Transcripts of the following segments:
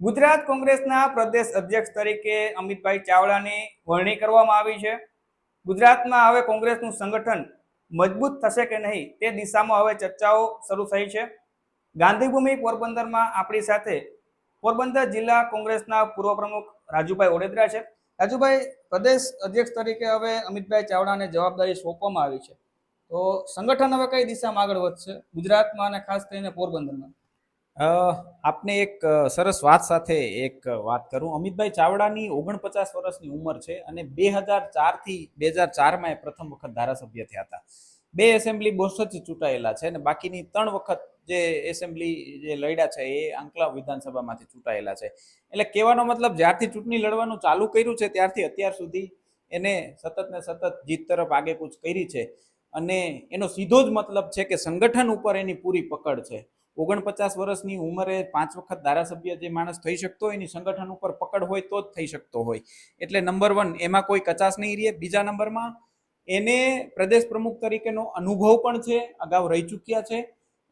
ગુજરાત કોંગ્રેસના પ્રદેશ અધ્યક્ષ તરીકે અમિતભાઈ ચાવડાની વરણી કરવામાં આવી છે. ગુજરાતમાં હવે કોંગ્રેસનું સંગઠન મજબૂત થશે કે નહીં તે દિશામાં હવે ચર્ચાઓ શરૂ થઈ છે. ગાંધીભૂમિ પોરબંદરમાં આપણી સાથે પોરબંદર જિલ્લા કોંગ્રેસના પૂર્વ પ્રમુખ રાજુભાઈ ઓડેદરા છે. રાજુભાઈ, પ્રદેશ અધ્યક્ષ તરીકે હવે અમિતભાઈ ચાવડાને જવાબદારી સોંપવામાં આવી છે. તો સંગઠન હવે કઈ દિશામાં આગળ વધશે? ગુજરાતમાં અને ખાસ કરીને પોરબંદરમાં? આપને એક સરસ વાત સાથે એક વાત કરું. અમિતભાઈ ચાવડાની ઓગણપચાસ વર્ષની ઉંમર છે અને બે હજાર ચારથી બે હજાર ચારમાં એ પ્રથમ વખત ધારાસભ્ય થયા હતા. બે એસેમ્બલી બોસથી ચૂંટાયેલા છે અને બાકીની ત્રણ વખત જે એસેમ્બલી જે લડ્યા છે એ આંકલા વિધાનસભામાંથી ચૂંટાયેલા છે. એટલે કહેવાનો મતલબ જ્યારથી ચૂંટણી લડવાનું ચાલુ કર્યું છે ત્યારથી અત્યાર સુધી એને સતત ને સતત જીત તરફ આગેકૂચ કરી છે. અને એનો સીધો જ મતલબ છે કે સંગઠન ઉપર એની પૂરી પકડ છે. ઓગણપચાસ વર્ષની ઉંમરે પાંચ વખત ધારાસભ્ય જે માણસ થઈ શકતો હોય, એની સંગઠન ઉપર પકડ હોય તો જ થઈ શકતો હોય. એટલે નંબર વન એમાં કોઈ કચાસ નહીં રહે. બીજા નંબરમાં, એને પ્રદેશ પ્રમુખ તરીકેનો અનુભવ પણ છે, અગાઉ રહી ચૂક્યા છે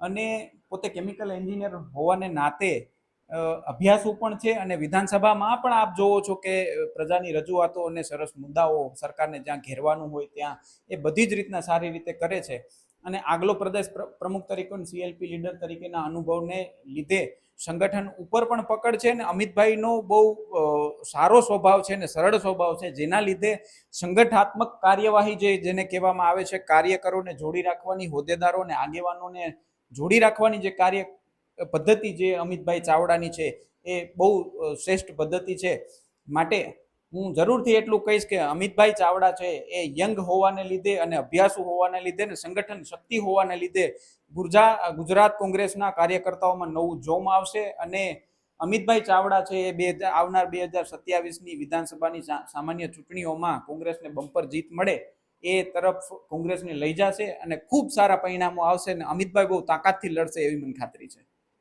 અને પોતે કેમિકલ એન્જિનિયર હોવાને નાતે અભ્યાસુ પણ છે અને વિધાનસભામાં પણ આપ જોવો છો કે પ્રજાની રજૂઆતો અને સરસ મુદ્દાઓ સરકારને જ્યાં ઘેરવાનું હોય ત્યાં એ બધી જ રીતના સારી રીતે કરે છે. અને આગલો પ્રદેશ પ્ર- પ્રમુખ તરીકે સીએલપી લીડર તરીકેના અનુભવને લીધે સંગઠન ઉપર પણ પકડ છે અને અમિતભાઈનો બહુ સારો સ્વભાવ છે અને સરળ સ્વભાવ છે, જેના લીધે સંગઠનાત્મક કાર્યવાહી જે, જેને કહેવામાં આવે છે કાર્યકરોને જોડી રાખવાની, હોદ્દેદારો અને આગેવાનોને જોડી રાખવાની જે કાર્ય, પદ્ધતિ જે અમિતભાઈ ચાવડાની છે, એ બહુ શ્રેષ્ઠ પદ્ધતિ છે. માટે હું જરૂરથી એટલું કહીશ કે અમિતભાઈ ચાવડા છે એ યંગ હોવાને લીધે અને અભ્યાસુ હોવાને લીધે ને સંગઠન શક્તિ હોવાને લીધે ગુર્જા, ગુજરાત કોંગ્રેસના કાર્યકર્તાઓમાં નવું જોમ આવશે અને અમિતભાઈ ચાવડા છે એ બે આવનાર બે હજાર સત્યાવીસની વિધાનસભાની સામાન્ય ચૂંટણીઓમાં કોંગ્રેસને બમ્પર જીત મળે એ તરફ કોંગ્રેસને લઈ જશે અને ખૂબ સારા પરિણામો આવશે અને અમિતભાઈ બહુ તાકાતથી લડશે એવી મને ખાતરી છે.